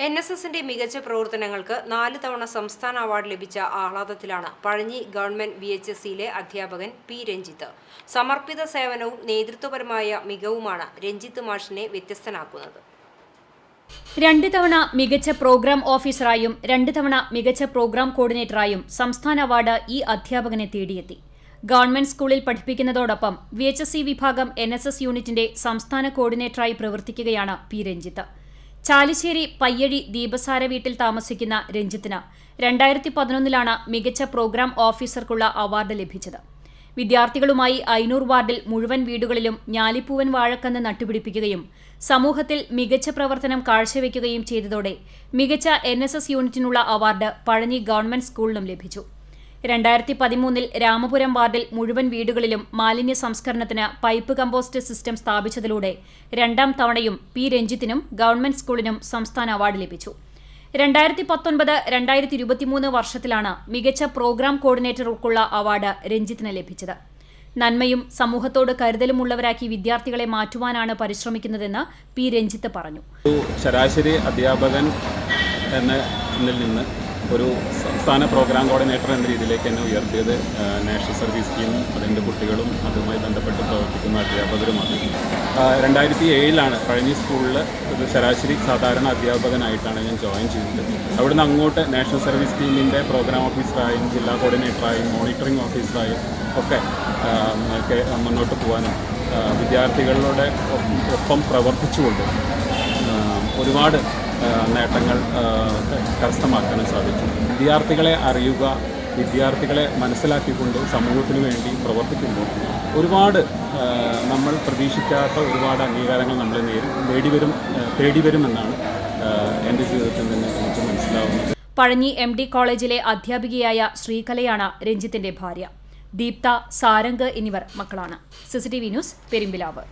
N S എസിന്റെ മികച്ച പ്രവർത്തനങ്ങൾക്ക് നാല് തവണ സംസ്ഥാന അവാർഡ് ലഭിച്ച ആഹ്ലാദത്തിലാണ് Pazhanji government V H S സിയിലെ അധ്യാപകൻ പി രഞ്ജിത്ത്. സമർപ്പിത സേവനവും നേതൃത്വപരമായ മികവുമാണ് രഞ്ജിത്ത് മാഷിനെ വ്യത്യസ്തനാക്കുന്നത്. രണ്ട് തവണ മികച്ച പ്രോഗ്രാം ഓഫീസറായും രണ്ട് തവണ മികച്ച പ്രോഗ്രാം കോർഡിനേറ്ററായും സംസ്ഥാന അവാർഡ് ഈ അധ്യാപകനെ തേടിയെത്തി. ഗവൺമെന്റ് സ്കൂളിൽ പഠിപ്പിക്കുന്നതോടൊപ്പം വി എച്ച് എസ് സി വിഭാഗം എൻ എസ് എസ് യൂണിറ്റിന്റെ സംസ്ഥാന കോർഡിനേറ്ററായി പ്രവർത്തിക്കുകയാണ് പി രഞ്ജിത്ത്. ചാലിശ്ശേരി പയ്യഴി ദീപസാര വീട്ടിൽ താമസിക്കുന്ന രഞ്ജിത്തിന് രണ്ടായിരത്തി പതിനൊന്നിലാണ് മികച്ച പ്രോഗ്രാം ഓഫീസർക്കുള്ള അവാർഡ് ലഭിച്ചത്. വിദ്യാർത്ഥികളുമായി ഐനൂർ വാർഡിൽ മുഴുവൻ വീടുകളിലും ഞാലിപ്പൂവൻ വാഴക്കന്ന് നട്ടുപിടിപ്പിക്കുകയും സമൂഹത്തിൽ മികച്ച പ്രവർത്തനം കാഴ്ചവെക്കുകയും ചെയ്തതോടെ മികച്ച എൻ എസ് എസ് യൂണിറ്റിനുള്ള അവാർഡ് പഴഞ്ഞി ഗവൺമെന്റ് സ്കൂളിനും ലഭിച്ചു. രണ്ടായിരത്തി പതിമൂന്നിൽ രാമപുരം വാർഡിൽ മുഴുവൻ വീടുകളിലും മാലിന്യ സംസ്കരണത്തിന് പൈപ്പ് കമ്പോസ്റ്റ് സിസ്റ്റം സ്ഥാപിച്ചതിലൂടെ രണ്ടാം തവണയും പി രഞ്ജിത്തിനും ഗവൺമെന്റ് സ്കൂളിനും സംസ്ഥാന അവാർഡ് ലഭിച്ചു. രണ്ടായിരത്തി പത്തൊൻപത് രണ്ടായിരത്തി ഇരുപത്തിമൂന്ന് വർഷത്തിലാണ് മികച്ച പ്രോഗ്രാം കോർഡിനേറ്റർക്കുള്ള അവാർഡ് രഞ്ജിത്തിന് ലഭിച്ചത്. നന്മയും സമൂഹത്തോട് കരുതലുമുള്ളവരാക്കി വിദ്യാർത്ഥികളെ മാറ്റുവാനാണ് പരിശ്രമിക്കുന്നതെന്ന് പി രഞ്ജിത്ത് പറഞ്ഞു. ശരാശരി അധ്യാപകൻ എന്ന എന്നിൽ നിന്ന് ഒരു സംസ്ഥാന പ്രോഗ്രാം കോർഡിനേറ്റർ എന്ന രീതിയിലേക്ക് എന്നെ ഉയർത്തിയത് നാഷണൽ സർവീസ് സ്കീം അതിന്റെ കുട്ടികളും അതുമായി ബന്ധപ്പെട്ട് പ്രവർത്തിക്കുന്ന അധ്യാപകരുമാണ് രണ്ടായിരത്തി ഏഴിലാണ് പഴനി സ്കൂളിൽ ഒരു ശരാശരി സാധാരണ അധ്യാപകനായിട്ടാണ് ഞാൻ ജോയിൻ ചെയ്തത്. അവിടുന്ന് അങ്ങോട്ട് നാഷണൽ സർവീസ് സ്കീമിന്റെ പ്രോഗ്രാം ഓഫീസറായും ജില്ലാ കോർഡിനേറ്ററായും മോണിറ്ററിംഗ് ഓഫീസറായും ഒക്കെ മുന്നോട്ട് പോകാനും വിദ്യാർത്ഥികളുടെ ഒപ്പം- പ്രവർത്തിച്ചുകൊണ്ട് ഒരുപാട് നേട്ടങ്ങൾ കരസ്ഥമാക്കാനും സാധിക്കും വിദ്യാർത്ഥികളെ അറിയുക വിദ്യാർത്ഥികളെ മനസ്സിലാക്കിക്കൊണ്ട് സമൂഹത്തിന് വേണ്ടി പ്രവർത്തിക്കുമ്പോൾ ഒരുപാട് നമ്മൾ പ്രതീക്ഷിക്കാത്ത ഒരുപാട് അംഗീകാരങ്ങൾ നമ്മൾ നേരി ആ, തേടിവരുമെന്നാണ് എന്റെ ജീവിതത്തിൽ നിന്ന് എനിക്ക് മനസ്സിലാവുന്നത്. പഴഞ്ഞി എം ഡി കോളേജിലെ അധ്യാപികയായ ശ്രീകലയാണ് രഞ്ജിത്തിന്റെ ഭാര്യ. ദീപ്ത സാരംഗ് എന്നിവർ മക്കളാണ്. CCTV news Perumpilavu.